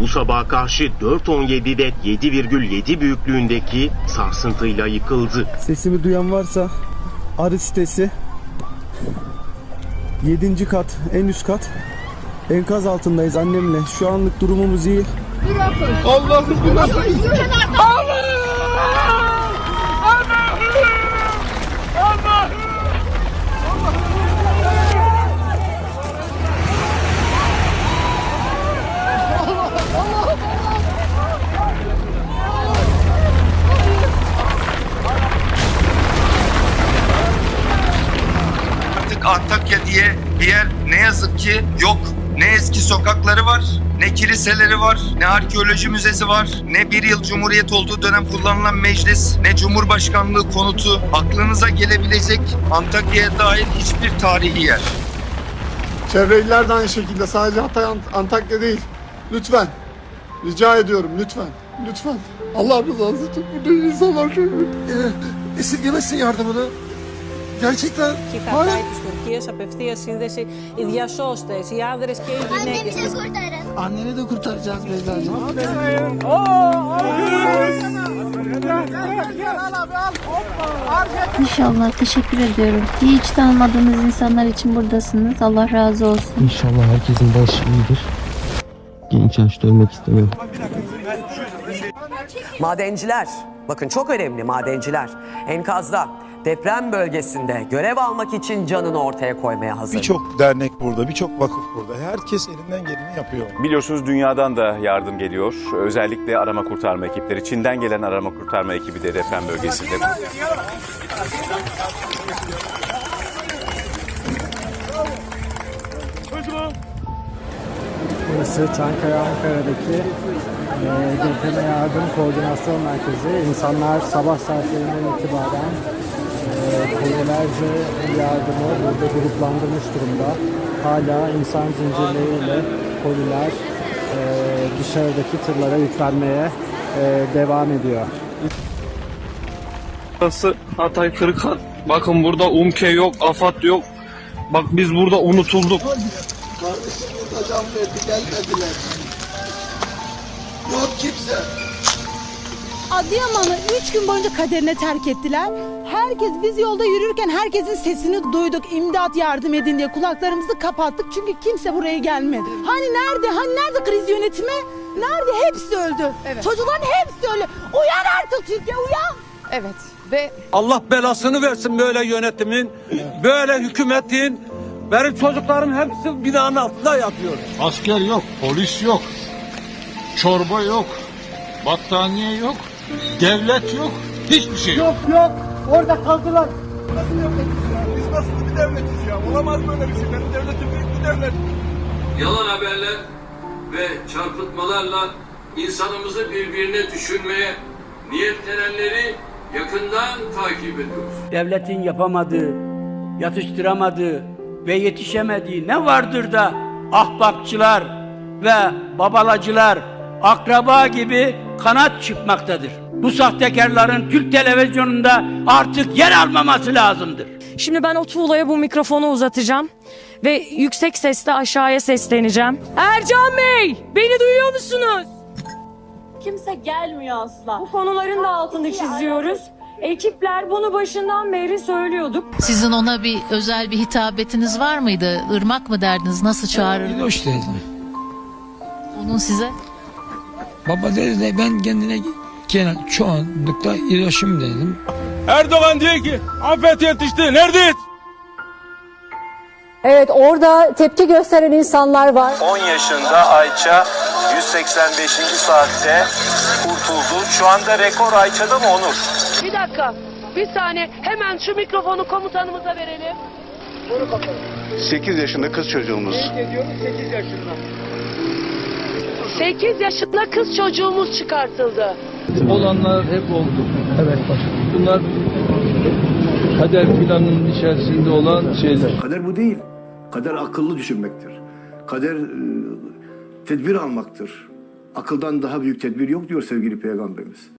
bu sabaha karşı 4.17'de 7,7 büyüklüğündeki sarsıntıyla yıkıldı. Sesimi duyan varsa arı sitesi 7. kat en üst kat enkaz altındayız annemle. Şu anlık durumumuz iyi. Artık Antakya diye bir yer ne yazık ki yok. Ne eski sokakları var, ne kiliseleri var, ne arkeoloji müzesi var, ne bir yıl cumhuriyet olduğu dönem kullanılan meclis, ne cumhurbaşkanlığı konutu, aklınıza gelebilecek Antakya'ya dair hiçbir tarihi yer. Çevre iller de aynı şekilde. Sadece Hatay, Ant- Antakya değil. Lütfen. Rica ediyorum lütfen. Lütfen. Allah rızası için burada insanlar çok Esirgemesin yardımını. Gerçekten. Εκεί θα πάει της Τουρκίας απευθεία σύνδεση οι διασώστες, οι άνδρες και οι γυναίκες της Anneni de kurtaracağız Beyza'cığım. İnşallah teşekkür ediyorum. Hiç tanımadığınız insanlar için buradasınız. Allah razı olsun. İnşallah herkesin başı iyidir. Genç yaşta ölmek istemiyorum. Madenciler, bakın çok önemli madenciler. Enkazda, deprem bölgesinde görev almak için canını ortaya koymaya hazır. Birçok dernek burada, birçok vakıf burada. Herkes elinden geleni yapıyor. Biliyorsunuz dünyadan da yardım geliyor. Özellikle arama kurtarma ekipleri. Çin'den gelen arama kurtarma ekibi de deprem bölgesinde. Burası Çankaya Ankara'daki e, depreme yardım koordinasyon merkezi. İnsanlar sabah saatlerinden itibaren e, kolyelerce yardımı burada gruplandırmış durumda. Hala insan zincirleriyle koliler e, dışarıdaki tırlara yüklenmeye e, devam ediyor. Burası Hatay Kırıkhan. Bakın burada UMKE yok, AFAD yok. Bak biz burada unutulduk. Kardeşim burada can verdi gelmediler. Yok kimse. Adıyaman'ı 3 gün boyunca kaderine terk ettiler. Herkes biz yolda yürürken herkesin sesini duyduk. İmdat yardım edin diye kulaklarımızı kapattık. Çünkü kimse buraya gelmedi. Hani nerede? Hani nerede kriz yönetimi? Nerede? Hepsi öldü. Çocukların hepsi öldü. Uyan artık Türkiye uyan. Evet ve Allah belasını versin böyle yönetimin, böyle hükümetin. Benim çocuklarım hepsi binanın altında yatıyor. Asker yok, polis yok, çorba yok, battaniye yok, devlet yok, hiçbir şey yok. yok. Orada kaldılar. Biz nasıl bir devletiz ya? Olamaz böyle bir şey. Benim devletim büyük bir devlet. Yalan haberler ve çarpıtmalarla insanımızı birbirine düşürmeye niyetlenenleri yakından takip ediyoruz. Devletin yapamadığı, yatıştıramadığı ve yetişemediği ne vardır da ahbapçılar ve babalacılar akraba gibi kanat çıkmaktadır. Bu sahtekarların Türk televizyonunda artık yer almaması lazımdır. şimdi ben o tuğlaya bu mikrofonu uzatacağım ve yüksek sesle aşağıya sesleneceğim. Ercan Bey, beni duyuyor musunuz? Kimse gelmiyor asla. Bu konuların da altını çiziyoruz. Ekipler bunu başından beri söylüyorduk. Sizin ona bir özel bir hitabetiniz var mıydı? Irmak mı derdiniz? Nasıl çağırırdınız? Hoş dedim. Onun size? Baba dedi de ben kendine genel çoğunlukla İroşim dedim. Erdoğan diyor ki afet yetişti. Neredeyiz? Evet orada tepki gösteren insanlar var. 10 yaşında Ayça 185. saatte kurtuldu. Şu anda rekor Ayça'da mı Onur? Bir dakika. Bir saniye. Hemen şu mikrofonu komutanımıza verelim. 8 yaşında kız çocuğumuz. 8 yaşında kız çocuğumuz çıkartıldı. Olanlar hep oldu. Evet Bunlar kader planının içerisinde olan şeyler. Kader bu değil. Kader akıllı düşünmektir. Kader e, tedbir almaktır. Akıldan daha büyük tedbir yok diyor sevgili peygamberimiz.